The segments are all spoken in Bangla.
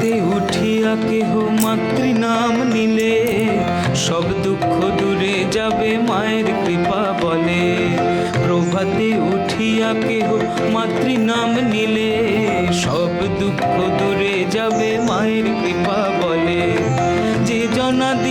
কেহ মাতৃনাম নিলে, সব দুঃখ দূরে যাবে মায়ের কৃপা বলে। প্রভাতে উঠিয়া কেহ মাতৃনাম নিলে, সব দুঃখ দূরে যাবে মায়ের কৃপা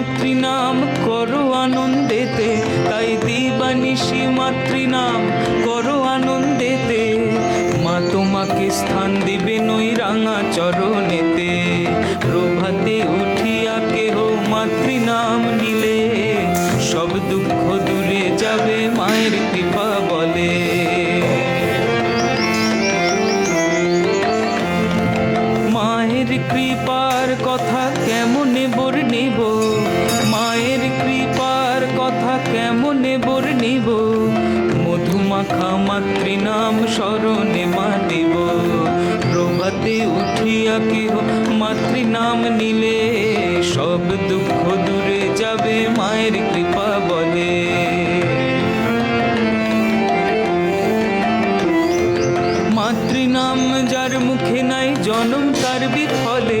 মাতৃনাম করো আনন্দেতে। তাই দিবানিশি মাতৃনাম করো আনন্দেতে। মা তোমাকে স্থান দিবে নই রাঙা চরণেতে। প্রভাতে উঠিয়া কেহ মাতৃনাম নিলে। সব দুঃখ দূরে যাবে মায়ের কৃপা বলে। মায়ের কৃপার কথা কেমনে বর্ণিব কেমনে বর্ণিব? মধুমাখা মাতৃনাম স্মরণে মাতিব প্রভাতে উঠিয়া কেহ মাতৃনাম নিলে, সব দুঃখ দূরে যাবে মায়ের কৃপা বলে। মাতৃনাম যার মুখে নাই জনম, তার বিফলে